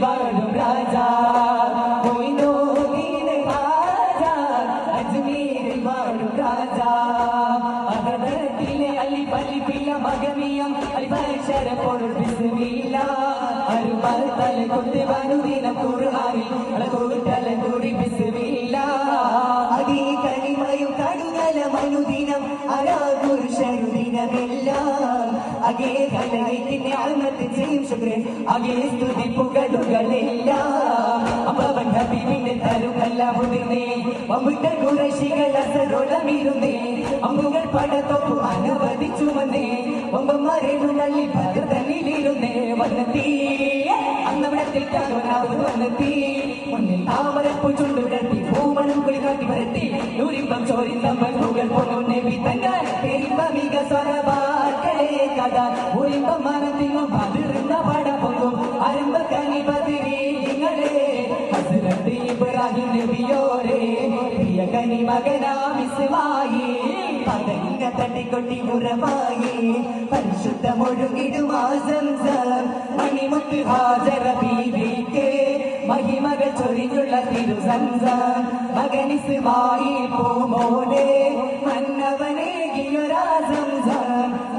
വാഴും രാജാ. മൊയ്നോദീൻ രാജാ അജ്മീരിൽ വാഴും രാജാ. അഹദത്തിലെ അലി പലിപ്പില്ല മകമിയം. അൽബശര പൊരുൾ ബിസ്മില്ല. അരുബത്തല കൊത്തി വനുദിന ഖുർആനിൽ. അളകൂട്ടല കൂടി ബിസ്മില്ല. അതീ കനിമയും കടുകല മനുദിനം അരാപുരുഷനുദിനമെല്ലാം അകേ കലയത്തിന്റെ അന്നത്തെ ചെയ്യും ശുക്രൻ. അകേ സ്തുതി പുകടുകളെല്ലാം അപ്പവൻ ഹബീബിന്റെ തരുകല്ല മുതിർന്നേ. മമ്മിട്ട കുറശികൾ അസരോളമിരുന്നേ. അമ്പുകൾ പടത്തൊപ്പു അനവധി ചുമന്നേ. ഒമ്പന്മാരേനു തള്ളി പകർത്തന്നിലിരുന്നേ വന്നെത്തി അന്നവിടത്തിൽ തകവനാവ് വന്നെത്തി മുന്നിൽ താമരപ്പു തട്ടിക്കൊട്ടി ഉറവായി പരിശുദ്ധമൊഴുകിടുമാസം മണിമുത്ത് ഹാജറ ബീവിക്ക് മഹിമകൾ ചൊരിഞ്ഞുള്ള തിരുസംസ മകനിസ് വായി പൂമോനെ മന്നവനേകിയൊരാസംസം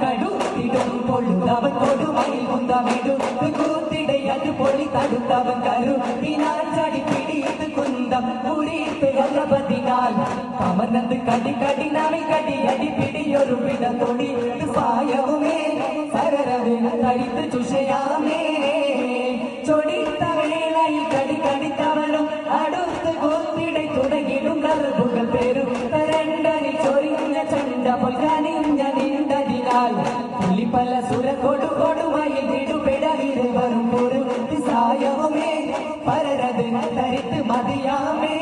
കടുത്തിടും പൊഴുതവൻ കൊടുമയിൽ കുന്തമിടുത്ത് കൂത്തിടയത് പൊളി തടുത്തവൻ കരുത്തിനാൽ ചടി പിടിത്ത് കുന്തം കുടിത്ത് വല്ലപതിനാൽ കമന്നത് കടി നമി കടി അടി പിടിയൊരു പിട തൊടി. സായവുമേ സരരവിന തടിത്ത് ചുഷയാമേ. ചൊടിത്ത ചണ്ട ഞാനിരുണ്ടതിനാൽ പുള്ളിപ്പല സുര കൊടു കൊടുമയിൽ വിടുപിടവിൽ വരും പൊരു സായവുമേ പരരത് തരിത്ത് മതിയാമേ.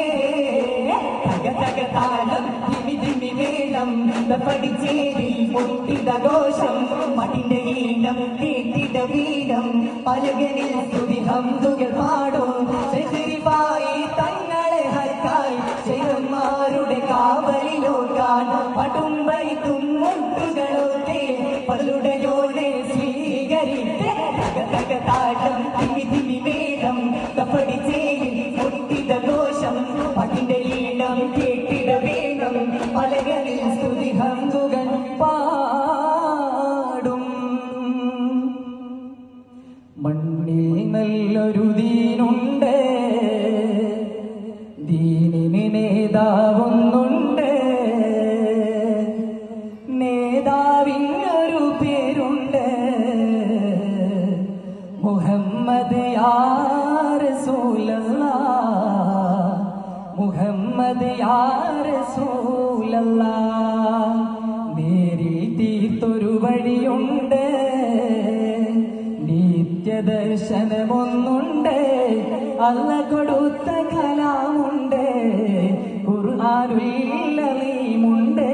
തക തക താളം തിമി തിമി വേണം പഠിച്ചേരി മുട്ടിത ദോഷം മടിന്റെ ഈണം കേട്ടിട വീടം പലകനിൽ സ്തുതി ഹംദുകൾ പാടും. കാവലിലോക്കാൻ പടുമ്പൈ തുമ്മുട്ടുകളൊക്കെ പലുടയോടെ സ്വീകരിച്ച് തക തക താളം തിമി തിമി വേണം പഠിച്ചേരി മുട്ടിത ഘോഷം മടിന്റെ ഈണം കേട്ടിട വേണം പലകനിൽ സ്തുതി ഹങ്കുകൾ പാടും. മണ്ണിൽ നല്ലൊരു ദീനുണ്ട് ദീനിന് നേതാവൊന്നുണ്ട്. മുഹമ്മദ് യാറസൂലല്ല നേരിൽ തീർത്തൊരു വഴിയുണ്ട്. നിത്യദർശനമൊന്നുണ്ട് അല്ല കൊടുത്ത കലാമുണ്ട്. ഖുർആാനുല്ലീമുണ്ട്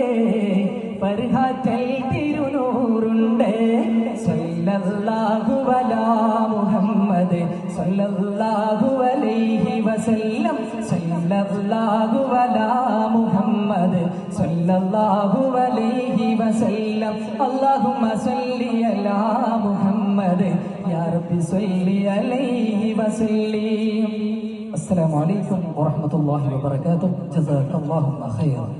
പരിഹാറ്റൽ തിരുനൂറുണ്ട്. സല്ലല്ലാഹു അലാ മുഹമ്മദ് വസല്ലം സല്ലല്ലാഹു അലാ മുഹമ്മദ് സല്ലല്ലാഹു അലൈഹി വസല്ലം അല്ലാഹുമ്മ സല്ലി അലാ മുഹമ്മദ് യാ റബ്ബി സല്ലി അലൈഹി വസല്ലം അസ്സലാമു അലൈക്കും വറഹ്മത്തുള്ളാഹി വബറകാതുഹു ജസാക്കല്ലാഹു ഖൈറൻ